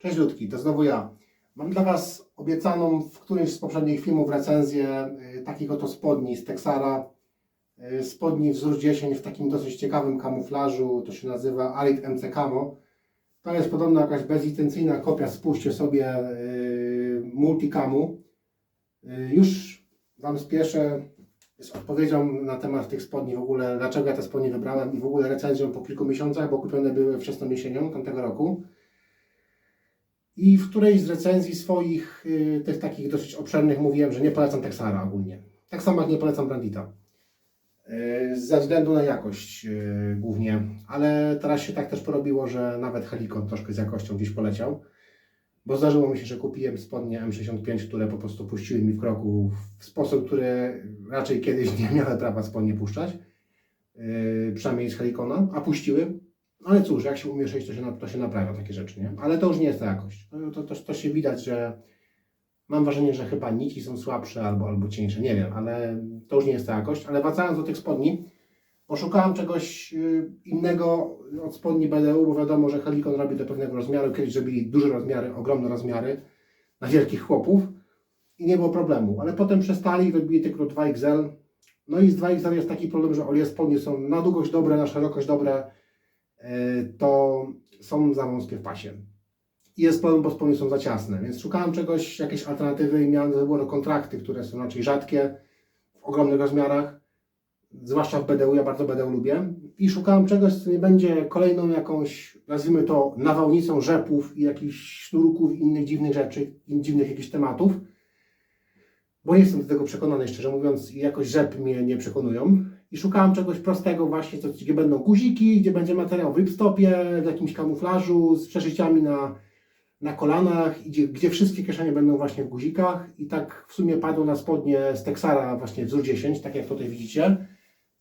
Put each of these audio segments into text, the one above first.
Cześć Ludki, to znowu ja. Mam dla Was obiecaną w którymś z poprzednich filmów recenzję y, takich oto spodni z Texara. Y, spodni wzór 10 w takim dosyć ciekawym kamuflażu, to się nazywa Arid MC Camo. To jest podobno jakaś bezlicencyjna kopia, spójrzcie sobie, y, multicamu. Już Wam spieszę z odpowiedzią na temat tych spodni w ogóle, dlaczego ja te spodnie wybrałem i w ogóle recenzją po kilku miesiącach, bo kupione były wczesną jesienią tamtego roku. I w którejś z recenzji swoich, y, tych takich dosyć obszernych, mówiłem, że nie polecam Texara ogólnie. Tak samo jak nie polecam Brandita. Y, Ze względu na jakość y, głównie, ale teraz się tak też porobiło, że nawet Helikon troszkę z jakością gdzieś poleciał. Bo zdarzyło mi się, że kupiłem spodnie M65, które po prostu puściły mi w kroku w sposób, który raczej kiedyś nie miałem prawa spodnie puszczać. Przynajmniej z Helikona, a puściły. Ale cóż, jak się umie szyć, to się, to się naprawia takie rzeczy, nie? Ale to już nie jest ta jakość. To, to, to, się widać, że mam wrażenie, że chyba nici są słabsze albo, albo cieńsze, nie wiem, ale to już nie jest ta jakość. Ale wracając do tych spodni, poszukałem czegoś yy, innego od spodni BDU, bo wiadomo, że Helikon robi do pewnego rozmiaru. Kiedyś zrobili duże rozmiary, ogromne rozmiary na wielkich chłopów i nie było problemu. Ale potem przestali, wybili tylko 2XL. No i z 2XL jest taki problem, że o ile spodnie są na długość dobre, na szerokość dobre, to są za wąskie w pasie. I jest problem, bo spodnie są za ciasne, więc szukałem czegoś, jakiejś alternatywy i miałem do wyboru kontrakty, które są raczej rzadkie, w ogromnych rozmiarach, zwłaszcza w BDU, ja bardzo BDU lubię. I szukałem czegoś, co nie będzie kolejną jakąś, nazwijmy to, nawałnicą rzepów i jakichś sznurków i innych dziwnych rzeczy, dziwnych jakichś tematów. Bo nie jestem do tego przekonany, szczerze mówiąc, i jakoś rzep mnie nie przekonują. I szukałem czegoś prostego właśnie, gdzie będą guziki, gdzie będzie materiał w ripstopie, w jakimś kamuflażu, z przeszyciami na, na kolanach, gdzie, gdzie wszystkie kieszenie będą właśnie w guzikach. I tak w sumie padło na spodnie z Texara właśnie wzór 10, tak jak tutaj widzicie.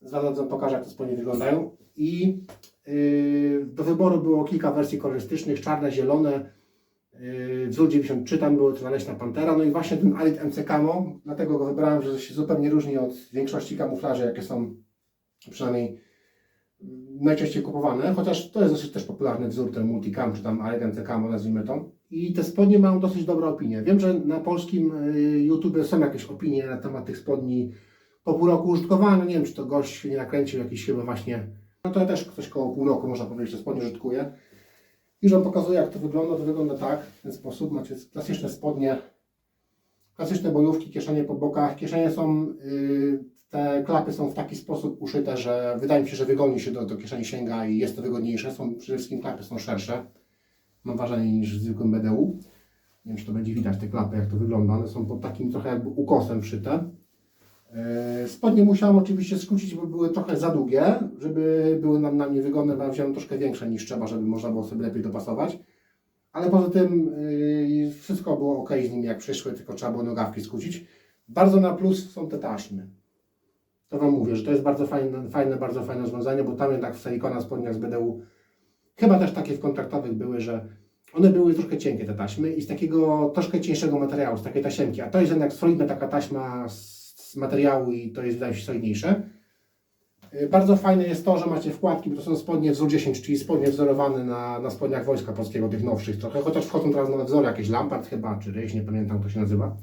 Zaraz Wam pokażę, jak te spodnie wyglądają. I yy, do wyboru było kilka wersji kolorystycznych, czarne, zielone, yy, wzór 93 tam były, leśna pantera. No i właśnie ten Alit MC Camo, dlatego go wybrałem, że się zupełnie różni od większości kamuflaży, jakie są przynajmniej mm, najczęściej kupowane, chociaż to jest dosyć też popularny wzór, ten Multicam, czy tam Alit MC Camo, nazwijmy to. I te spodnie mają dosyć dobre opinie. Wiem, że na polskim yy, YouTube są jakieś opinie na temat tych spodni po pół roku użytkowania, no nie wiem, czy to gość się nie nakręcił jakiś chyba właśnie, no to też ktoś koło pół roku, można powiedzieć, że spodnie użytkuje. Już Wam pokazuję, jak to wygląda. To wygląda tak, w ten sposób. Macie klasyczne spodnie, klasyczne bojówki, kieszenie po bokach. Kieszenie są, yy, te klapy są w taki sposób uszyte, że wydaje mi się, że wygodniej się do, do kieszeni sięga i jest to wygodniejsze. Są, przede wszystkim klapy są szersze, mam wrażenie, niż w zwykłym BDU. Nie wiem, czy to będzie widać, te klapy, jak to wygląda. One są pod takim trochę jakby ukosem wszyte. E, Spodnie musiałem oczywiście skrócić, bo były trochę za długie, żeby były nam na mnie wygodne, bo wziąłem troszkę większe niż trzeba, żeby można było sobie lepiej dopasować. Ale poza tym yy, wszystko było ok z nimi jak przyszły, tylko trzeba było nogawki skrócić. Bardzo na plus są te taśmy. To Wam mówię, że to jest bardzo fajne, fajne bardzo fajne rozwiązanie, bo tam jednak w Silicona spodniach z BDU chyba też takie w kontraktowych były, że one były troszkę cienkie te taśmy i z takiego troszkę cieńszego materiału, z takiej tasiemki, a to jest jednak solidna taka taśma z, z materiału i to jest wydaje się solidniejsze. Y, Bardzo fajne jest to, że macie wkładki, bo to są spodnie wzór 10, czyli spodnie wzorowane na, na spodniach Wojska Polskiego, tych nowszych trochę, chociaż wchodzą teraz nowe wzory, jakieś Lampard chyba, czy Ryś, nie pamiętam jak to się nazywa.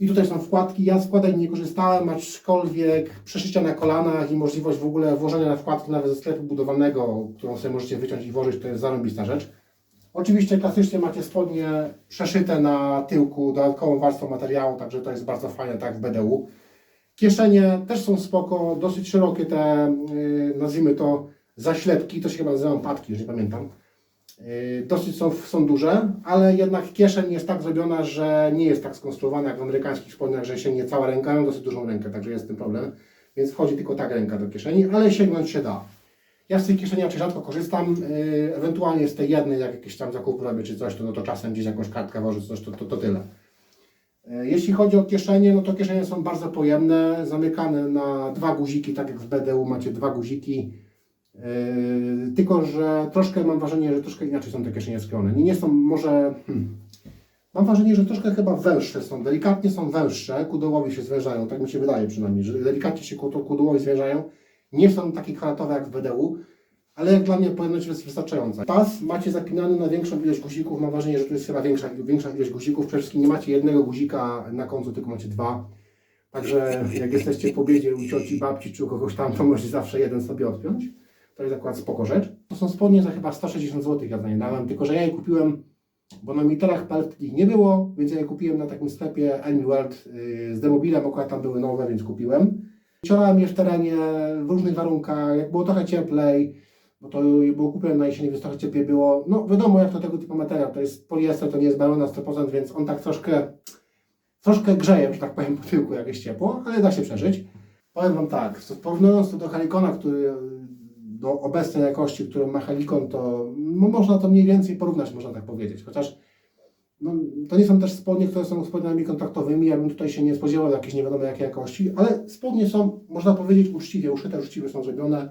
I tutaj są wkładki, ja z wkładek nie korzystałem, aczkolwiek przeszycia na kolanach i możliwość w ogóle włożenia na wkładki nawet ze sklepu budowanego, którą sobie możecie wyciąć i włożyć, to jest zarąbista rzecz. Oczywiście klasycznie macie spodnie przeszyte na tyłku dodatkową warstwą materiału, także to jest bardzo fajne, tak w BDU. Kieszenie też są spoko, dosyć szerokie te, yy, nazwijmy to, zaślepki, to się chyba nazywają patki, już nie pamiętam. Yy, dosyć są, są duże, ale jednak kieszeń jest tak zrobiona, że nie jest tak skonstruowana jak w amerykańskich spodniach, że sięgnie cała ręka, mają dosyć dużą rękę, także jest ten problem. Więc wchodzi tylko tak ręka do kieszeni, ale sięgnąć się da. Ja z tej kieszeni raczej rzadko korzystam, yy, ewentualnie z tej jednej, jak jakiś tam zakup robię czy coś, to, no to czasem gdzieś jakąś kartkę włożę, coś, to, to, to tyle. Yy, Jeśli chodzi o kieszenie, no to kieszenie są bardzo pojemne, zamykane na dwa guziki, tak jak w BDU macie dwa guziki, yy, tylko że troszkę mam wrażenie, że troszkę inaczej są te kieszenie sklejone. Nie, nie są może, hmm, mam wrażenie, że troszkę chyba węższe są, delikatnie są węższe, kudołowi się zwężają, tak mi się wydaje przynajmniej, że delikatnie się kudo- kudołowi zwężają, nie są takie kwadratowe jak w BDU, ale jak dla mnie pojemność jest wystarczająca. Pas macie zapinany na większą ilość guzików, mam wrażenie, że to jest chyba większa, większa ilość guzików, przede wszystkim nie macie jednego guzika na końcu, tylko macie dwa. Także jak jesteście po obiedzie u cioci, babci czy u kogoś tam, to możecie zawsze jeden sobie odpiąć. To jest akurat spoko rzecz. To są spodnie za chyba 160 zł, ja za nie dałem, tylko że ja je kupiłem, bo na literach palet ich nie było, więc ja je kupiłem na takim sklepie Envy World z demobilem, akurat tam były nowe, więc kupiłem. Ciorałem je w terenie, w różnych warunkach, jak było trochę cieplej, bo to było kupione na jesieni, więc trochę cieplej było. No wiadomo, jak to tego typu materiał, to jest poliester, to nie jest bawełna 100%, więc on tak troszkę, troszkę grzeje, że tak powiem, po tyłku, jak jest ciepło, ale da się przeżyć. Powiem Wam tak, porównując to do Helikona, który do obecnej jakości, którą ma Helikon, to no, można to mniej więcej porównać, można tak powiedzieć. Chociaż no, to nie są też spodnie, które są spodniami kontaktowymi, ja bym tutaj się nie spodziewał jakiejś nie wiadomo jakiej jakości, ale spodnie są, można powiedzieć, uczciwie uszyte, uczciwie są zrobione.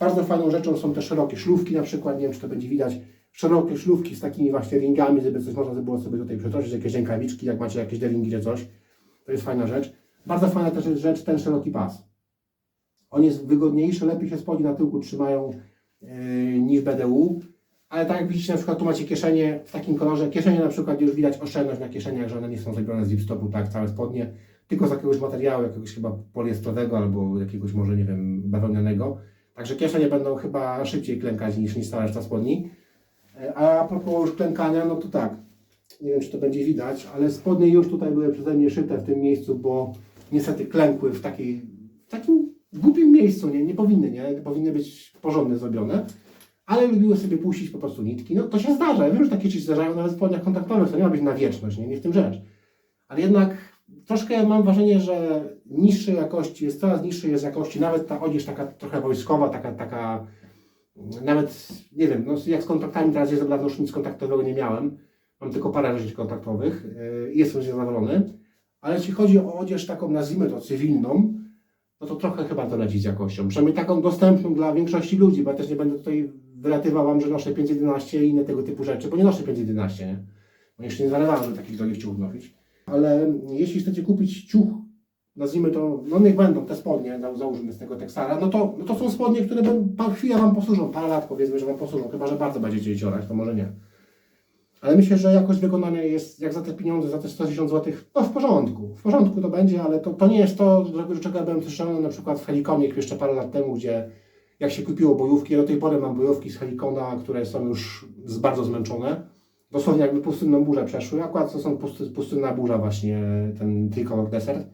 Bardzo fajną rzeczą są te szerokie szlówki na przykład, nie wiem czy to będzie widać, szerokie szlówki z takimi właśnie ringami, żeby coś można było sobie tutaj przetoczyć, jakieś rękawiczki, jak macie jakieś deringi czy coś. To jest fajna rzecz. Bardzo fajna też jest rzecz, ten szeroki pas. On jest wygodniejszy, lepiej się spodnie na tyłku trzymają yy, niż BDU. Ale tak jak widzicie, na przykład tu macie kieszenie w takim kolorze. Kieszenie na przykład już widać oszczędność na kieszeniach, że one nie są zrobione z lipstopu, tak, całe spodnie, tylko z jakiegoś materiału, jakiegoś chyba poliestrowego albo jakiegoś może, nie wiem, bawełnianego. Także kieszenie będą chyba szybciej klękać niż, niż cała reszta spodni. E, A propos już klękania, no to tak, nie wiem czy to będzie widać, ale spodnie już tutaj były przeze mnie szyte w tym miejscu, bo niestety klękły w, w takim głupim miejscu, nie, nie powinny, nie, powinny być porządnie zrobione, ale lubiły sobie puścić po prostu nitki. No to się zdarza, ja wiem, że takie rzeczy się zdarzają nawet w spodniach kontaktowych, to nie ma być na wieczność, nie, nie w tym rzecz. Ale jednak troszkę mam wrażenie, że niższej jakości, jest coraz niższej jest jakości, nawet ta odzież taka trochę wojskowa, taka, taka nawet, nie wiem, no jak z kontaktami teraz jest dawno już nic kontaktowego nie miałem, mam tylko parę rzeczy kontaktowych yy, i jestem z nich zadowolony, ale jeśli chodzi o odzież taką, nazwijmy to cywilną, no to trochę chyba to leci z jakością, przynajmniej taką dostępną dla większości ludzi, bo ja też nie będę tutaj wylatywał Wam, że noszę 511 i inne tego typu rzeczy, bo nie noszę 511, nie? Bo jeszcze nie zalewałem, żeby takich drogich ciuchów nosić. Ale jeśli chcecie kupić ciuch, nazwijmy to, no niech będą te spodnie, za- załóżmy z tego Texara, no to, no to są spodnie, które par chwilę Wam posłużą, parę lat powiedzmy, że Wam posłużą, chyba, że bardzo będziecie je ciorać, to może nie. Ale myślę, że jakość wykonania jest, jak za te pieniądze, za te 110 zł, no w porządku. W porządku to będzie, ale to, to nie jest to, do czego ja byłem przyszedł na przykład w Helikonie jeszcze parę lat temu, gdzie jak się kupiło bojówki, ja do tej pory mam bojówki z Helikona, które są już bardzo zmęczone. Dosłownie jakby pustynną burzę przeszły. Akurat to są pusty, pustynna burza właśnie, ten Tricolor Desert.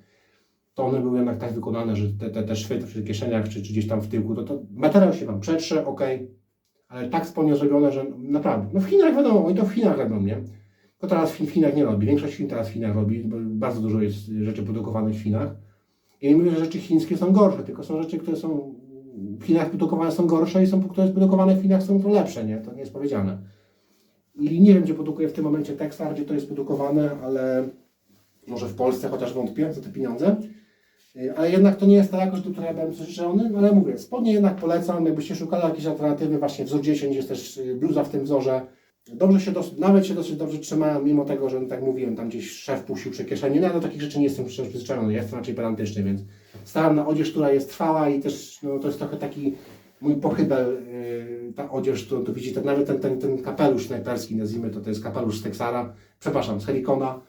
To one były jednak tak wykonane, że te, te, te szwy w kieszeniach czy, czy gdzieś tam w tyłku, to, to materiał się Wam przetrze, ok, ale tak spodnie zrobione, że naprawdę, no w Chinach wiadomo, oni to w Chinach robią, nie? To teraz w Chinach nie robi, większość Chin teraz w Chinach robi, bo bardzo dużo jest rzeczy produkowanych w Chinach. I nie mówię, że rzeczy chińskie są gorsze, tylko są rzeczy, które są w Chinach produkowane są gorsze i są, które produkowane w Chinach są lepsze, nie? To nie jest powiedziane. I nie wiem, gdzie produkuje w tym momencie Texar, gdzie to jest produkowane, ale może w Polsce, chociaż wątpię za te pieniądze. Y, Ale jednak to nie jest ta jakość, do której ja byłem przyzwyczajony, ale mówię, spodnie jednak polecam, jakbyście szukali jakiejś alternatywy, właśnie wzór 10 jest też y, bluza w tym wzorze. Dobrze się, dos- nawet się dosyć dobrze trzymają, mimo tego, że tak mówiłem, tam gdzieś szef puścił przy kieszeni. No do takich rzeczy nie jestem przyzwyczajony, ja jestem raczej pedantyczny, więc staram na odzież, która jest trwała i też no, to jest trochę taki mój pochybel, yy, ta odzież, którą tu widzicie, nawet ten, ten, ten kapelusz snajperski, nazwijmy to, to jest kapelusz z Texara, przepraszam, z Helikona,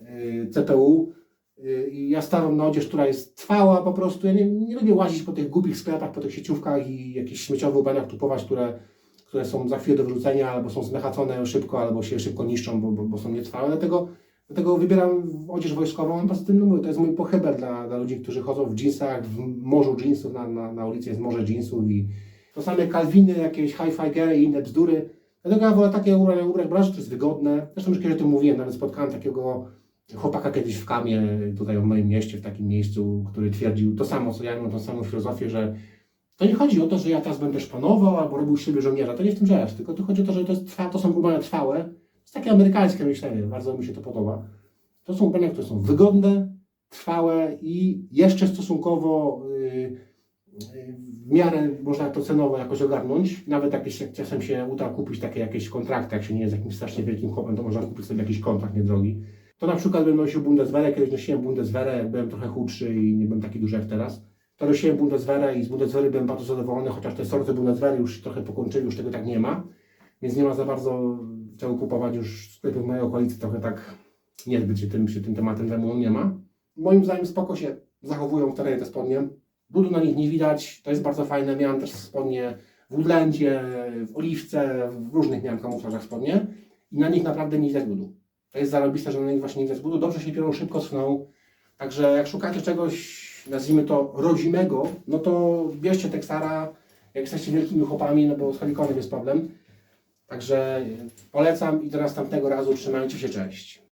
yy, CPU. Yy, I ja stawiam na odzież, która jest trwała po prostu. Ja nie, nie lubię łazić po tych głupich sklepach, po tych sieciówkach i jakichś śmieciowych ubraniach kupować, które, które są za chwilę do wyrzucenia, albo są zmechacone szybko, albo się szybko niszczą, bo, bo, bo są nietrwałe. Dlatego, dlatego wybieram odzież wojskową. A Poza tym, no mówię, to jest mój pochybel dla, dla ludzi, którzy chodzą w jeansach, w morzu jeansów, na, na, na ulicy jest morze jeansów i to same kalwiny, jakieś hi-fi gery i inne bzdury. Dlatego ja wolę takie ubrania ubrać, bo to jest wygodne. Zresztą już kiedyś o tym mówiłem, nawet spotkałem takiego chłopaka kiedyś w Kamie, tutaj w moim mieście, w takim miejscu, który twierdził to samo, co ja, mam tą samą filozofię, że to nie chodzi o to, że ja teraz będę szpanował albo robił siebie żołnierza, to nie w tym rzecz, tylko to chodzi o to, że to, jest, to są ubrania trwałe, jest takie amerykańskie myślenie, bardzo mi się to podoba. To są ubrania, które są wygodne, trwałe i jeszcze stosunkowo yy, w miarę można to cenowo jakoś ogarnąć. Nawet jakieś, jak czasem się uda kupić takie jakieś kontrakty, jak się nie jest jakimś strasznie wielkim chłopem, to można kupić sobie jakiś kontrakt niedrogi. To na przykład bym nosił Bundeswehrę, kiedyś nosiłem Bundeswehrę, byłem trochę chudszy i nie byłem taki duży jak teraz. to nosiłem Bundeswehrę i z Bundeswehry byłem bardzo zadowolony, chociaż te sorty Bundeswehry już trochę pokończyli, już tego tak nie ma, więc nie ma za bardzo czego kupować już w sklepie w mojej okolicy, trochę tak niezbyt się tym, się tym tematem zajmują, nie ma. Moim zdaniem spoko się zachowują w terenie te spodnie. Budu na nich nie widać, to jest bardzo fajne. Miałem też spodnie w Woodlandzie, w Oliwce, w różnych miałem kamuflażach spodnie i na nich naprawdę nie widać budu. To jest zarobiste, że na nich właśnie nie widać budu. Dobrze się piorą, szybko schną. Także jak szukacie czegoś, nazwijmy to rodzimego, no to bierzcie Texara, jak jesteście wielkimi chłopami, no bo z Helikonem jest problem. Także polecam i do następnego razu trzymajcie się, cześć.